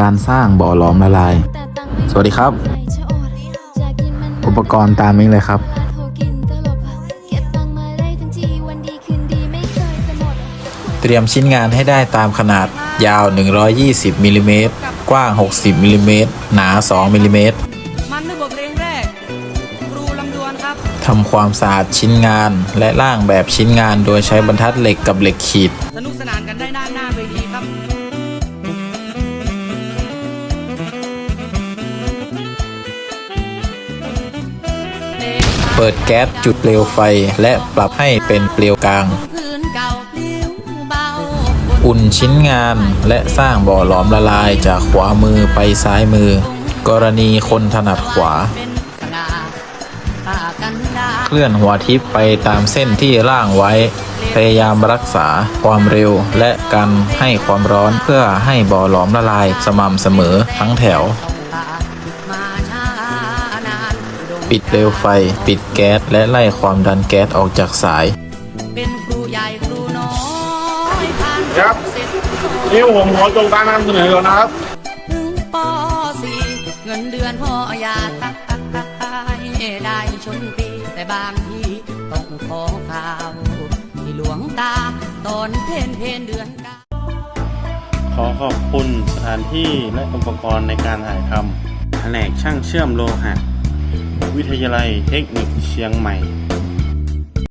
การสร้างบ่อหลอมละลาย สวัสดีครับ อุปกรณ์ตามนี้เลยครับ เตรียมชิ้นงานให้ได้ตามขนาดยาว 120มิลลิเมตรกว้าง 60มิลลิเมตรหนา 2มิลลิเมตรมันด้วยบทเพลงแรกครูลำดวนครับทำความสะอาดชิ้นงานและร่างแบบชิ้นงานโดยใช้บรรทัดเหล็กกับเหล็กขีด สนุกสนานกันได้ด้านหน้าเวทีครับ เปิดแก๊สจุดเปลวไฟและปรับให้เป็นเปลวกลาง อุ่นชิ้นงานและสร้างบ่อหลอมละลายจากขวามือไปซ้ายมือ กรณีคนถนัดขวา เคลื่อนหัวทิพย์ไปตามเส้นที่ร่างไว้ พยายามรักษาความเร็วและการให้ความร้อนเพื่อให้บ่อหลอมละลายสม่ำเสมอทั้งแถว ปิดเปลวไฟ ปิดแก๊ส และไล่ความดันแก๊สออกจากสาย เป็นครูใหญ่ครูน้อยผ่านครับเสร็จนี่ผมขอจงการนำเสนอก่อนนะครับ ถึงป .4 เงินเดือนพ่ออยากให้ได้ชนปี แต่บางทีต้องขอข่าวที่หลวงตาตอนเพนเพนเดือนเก้าขอขอบคุณสถานที่และอุปกรณ์ในการถ่ายทำแผนกช่างเชื่อมโลหะ วิทยาลัยเทคนิคเชียงใหม่